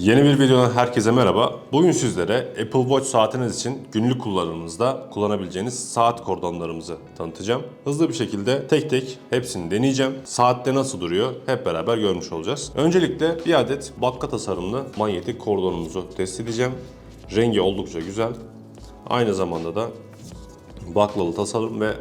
Yeni bir videodan herkese merhaba. Bugün sizlere Apple Watch saatiniz için günlük kullanımınızda kullanabileceğiniz saat kordonlarımızı tanıtacağım. Hızlı bir şekilde tek tek hepsini deneyeceğim. Saatte nasıl duruyor hep beraber görmüş olacağız. Öncelikle bir adet bakka tasarımlı manyetik kordonumuzu test edeceğim. Rengi oldukça güzel. Aynı zamanda da baklalı tasarım ve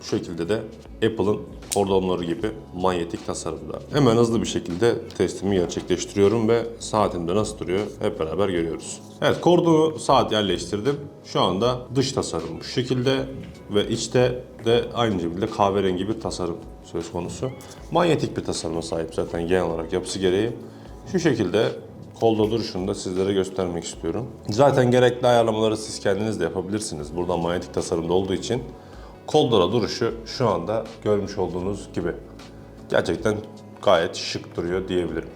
bu şekilde de Apple'ın kordonları gibi manyetik tasarımda. Hemen hızlı bir şekilde testimi gerçekleştiriyorum ve saatimde nasıl duruyor hep beraber görüyoruz. Evet kordonu saat yerleştirdim. Şu anda dış tasarım bu şekilde ve içte de aynı şekilde kahverengi bir tasarım söz konusu. Manyetik bir tasarıma sahip zaten genel olarak yapısı gereği. Şu şekilde kolda duruşunu da sizlere göstermek istiyorum. Zaten gerekli ayarlamaları siz kendiniz de yapabilirsiniz. Buradan manyetik tasarımda olduğu için kolda duruşu şu anda görmüş olduğunuz gibi. Gerçekten gayet şık duruyor diyebilirim.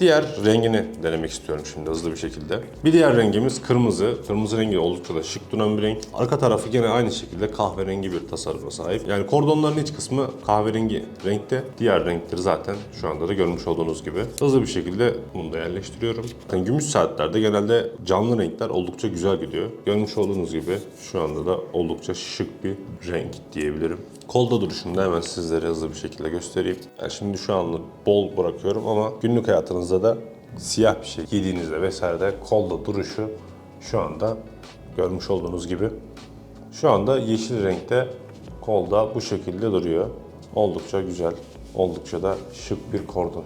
Diğer rengini denemek istiyorum şimdi hızlı bir şekilde. Bir diğer rengimiz kırmızı. Kırmızı rengi oldukça da şık duran bir renk. Arka tarafı gene aynı şekilde kahverengi bir tasarıma sahip. Yani kordonların iç kısmı kahverengi renkte. Diğer renkleri zaten şu anda da görmüş olduğunuz gibi. Hızlı bir şekilde bunu da yerleştiriyorum. Yani gümüş saatlerde genelde canlı renkler oldukça güzel gidiyor. Görmüş olduğunuz gibi şu anda da oldukça şık bir renk diyebilirim. Kolda duruşunu da hemen sizlere hızlı bir şekilde göstereyim. Yani şimdi şu anlık bol bırakıyorum ama günlük hayatınızda da siyah bir şey giydiğinizde vesairede kolda duruşu şu anda görmüş olduğunuz gibi. Şu anda yeşil renkte kolda bu şekilde duruyor. Oldukça güzel, oldukça da şık bir kordon.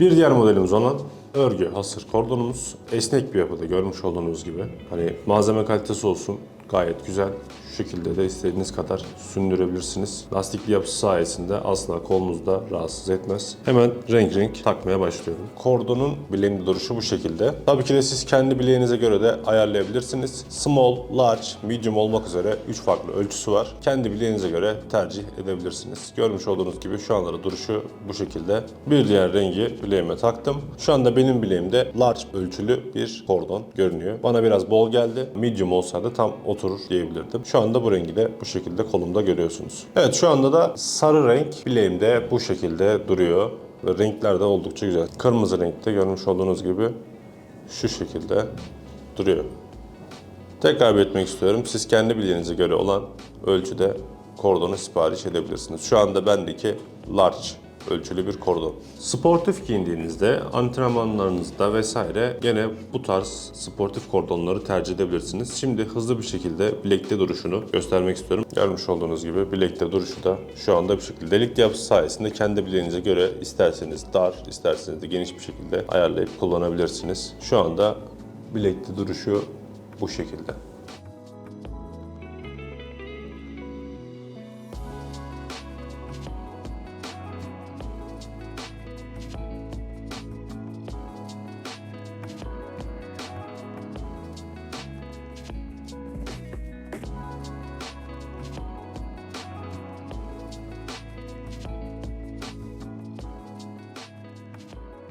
Bir diğer modelimiz olan örgü hasır kordonumuz. Esnek bir yapıda görmüş olduğunuz gibi. Hani malzeme kalitesi olsun gayet güzel. Şekilde de istediğiniz kadar sündürebilirsiniz. Lastikli yapısı sayesinde asla kolunuzda rahatsız etmez. Hemen renk renk takmaya başlıyorum. Kordonun bileğinde duruşu bu şekilde. Tabii ki de siz kendi bileğinize göre de ayarlayabilirsiniz. Small, large, medium olmak üzere 3 farklı ölçüsü var. Kendi bileğinize göre tercih edebilirsiniz. Görmüş olduğunuz gibi şu anda da duruşu bu şekilde. Bir diğer rengi bileğime taktım. Şu anda benim bileğimde large ölçülü bir kordon görünüyor. Bana biraz bol geldi. Medium olsaydı tam oturur diyebilirdim. Şu anda bu rengi de bu şekilde kolumda görüyorsunuz. Evet şu anda da sarı renk bileğimde bu şekilde duruyor. Ve renkler de oldukça güzel. Kırmızı renkte görmüş olduğunuz gibi şu şekilde duruyor. Tekrar belirtmek istiyorum. Siz kendi bileğinize göre olan ölçüde kordonu sipariş edebilirsiniz. Şu anda bendeki large ölçülü bir kordon. Sportif giyindiğinizde antrenmanlarınızda vesaire gene bu tarz sportif kordonları tercih edebilirsiniz. Şimdi hızlı bir şekilde bilekte duruşunu göstermek istiyorum. Görmüş olduğunuz gibi bilekte duruşu da şu anda bir şekilde. Delik yapısı sayesinde kendi bileğinize göre isterseniz dar, isterseniz de geniş bir şekilde ayarlayıp kullanabilirsiniz. Şu anda bilekte duruşu bu şekilde.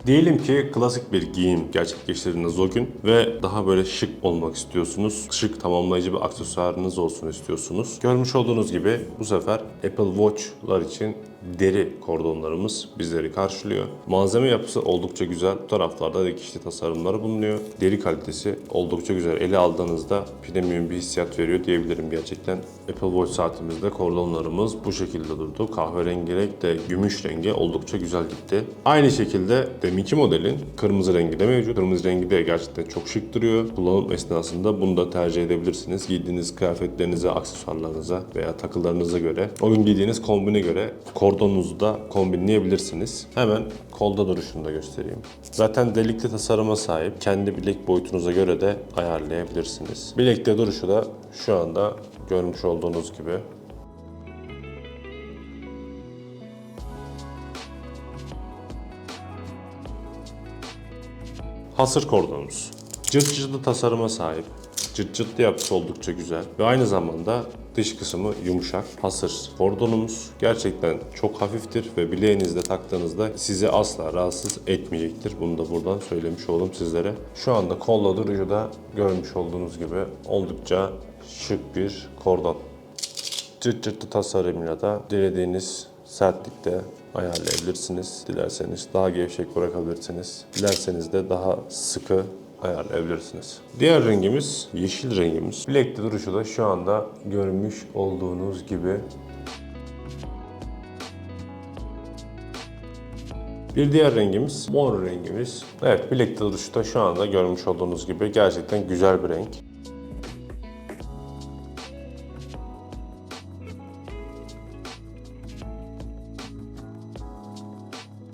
Diyelim ki klasik bir giyim gerçekleştirdiğiniz o gün ve daha böyle şık olmak istiyorsunuz. Şık tamamlayıcı bir aksesuarınız olsun istiyorsunuz. Görmüş olduğunuz gibi bu sefer Apple Watch'lar için deri kordonlarımız bizleri karşılıyor. Malzeme yapısı oldukça güzel. Bu taraflarda dikişli tasarımları bulunuyor. Deri kalitesi oldukça güzel. Ele aldığınızda premium bir hissiyat veriyor diyebilirim gerçekten. Apple Watch saatimizde kordonlarımız bu şekilde durdu. Kahverengi renk de gümüş rengi oldukça güzel gitti. Aynı şekilde deminki modelin kırmızı rengi de mevcut. Kırmızı rengi de gerçekten çok şık duruyor. Kullanım esnasında bunu da tercih edebilirsiniz. Giydiğiniz kıyafetlerinize, aksesuarlarınıza veya takılarınıza göre, o gün giydiğiniz kombine göre kordonunuzu da kombinleyebilirsiniz. Hemen kolda duruşunu da göstereyim. Zaten delikli tasarıma sahip. Kendi bilek boyutunuza göre de ayarlayabilirsiniz. Bilekte duruşu da şu anda görmüş olduğunuz gibi Hasır kordonumuz. Cırt cırtlı tasarıma sahip. Cırt cırtlı yapısı oldukça güzel. Ve aynı zamanda dış kısmı yumuşak, hasır. Kordonumuz gerçekten çok hafiftir ve bileğinizde taktığınızda sizi asla rahatsız etmeyecektir. Bunu da buradan söylemiş olalım sizlere. Şu anda kolla durucu da görmüş olduğunuz gibi oldukça şık bir kordon. Cırt cırtlı tasarımıyla da dilediğiniz sertlikte ayarlayabilirsiniz. Dilerseniz daha gevşek bırakabilirsiniz. Dilerseniz de daha sıkı ayarlayabilirsiniz. Diğer rengimiz yeşil rengimiz. Bilekli duruşu da şu anda görmüş olduğunuz gibi Bir diğer rengimiz mor rengimiz. Evet bilekli duruşu da şu anda görmüş olduğunuz gibi gerçekten güzel bir renk.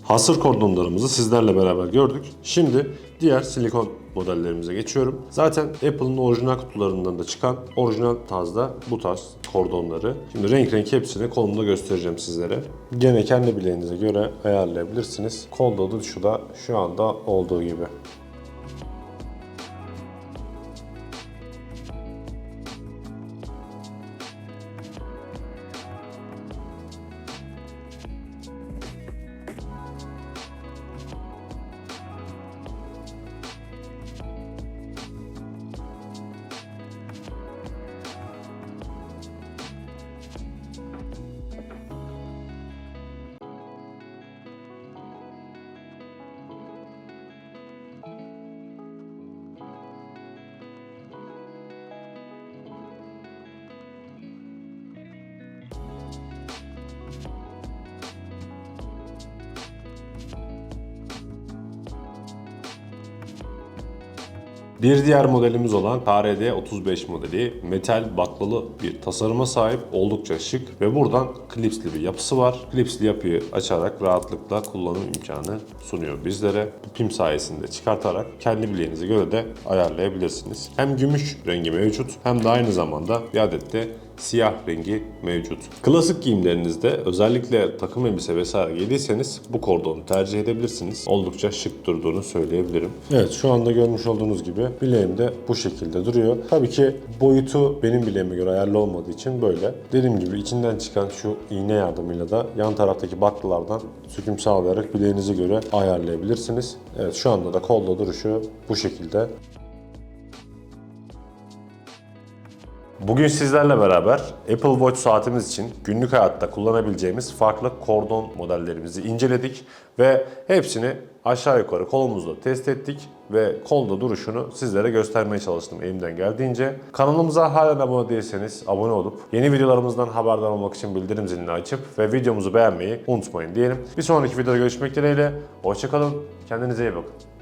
Hasır kordonlarımızı sizlerle beraber gördük. Şimdi diğer silikon modellerimize geçiyorum. Zaten Apple'ın orijinal kutularından da çıkan orijinal tarzda bu tarz kordonları. Şimdi renk renk hepsini kolumda göstereceğim sizlere. Gene kendi bileğinize göre ayarlayabilirsiniz. Kolda da şu da şu anda olduğu gibi. Bir diğer modelimiz olan KRD 35 modeli metal baklalı bir tasarıma sahip oldukça şık ve buradan klipsli bir yapısı var. Klipsli yapıyı açarak rahatlıkla kullanım imkanı sunuyor bizlere. Bu pim sayesinde çıkartarak kendi bileğinize göre de ayarlayabilirsiniz. Hem gümüş rengi mevcut hem de aynı zamanda bir adet de siyah rengi mevcut. Klasik giyimlerinizde özellikle takım elbise vesaire giydiyseniz bu kordonu tercih edebilirsiniz. Oldukça şık durduğunu söyleyebilirim. Evet şu anda görmüş olduğunuz gibi bileğim de bu şekilde duruyor. Tabii ki boyutu benim bileğime göre ayarlı olmadığı için böyle. Dediğim gibi içinden çıkan şu iğne yardımıyla da yan taraftaki baklalardan söküm sağlayarak bileğinize göre ayarlayabilirsiniz. Evet şu anda da kolda duruşu bu şekilde. Bugün sizlerle beraber Apple Watch saatimiz için günlük hayatta kullanabileceğimiz farklı kordon modellerimizi inceledik ve hepsini aşağı yukarı kolumuzda test ettik ve kolda duruşunu sizlere göstermeye çalıştım elimden geldiğince. Kanalımıza hala abone değilseniz abone olup yeni videolarımızdan haberdar olmak için bildirim zilini açıp ve videomuzu beğenmeyi unutmayın diyelim. Bir sonraki videoda görüşmek dileğiyle. Hoşçakalın. Kendinize iyi bakın.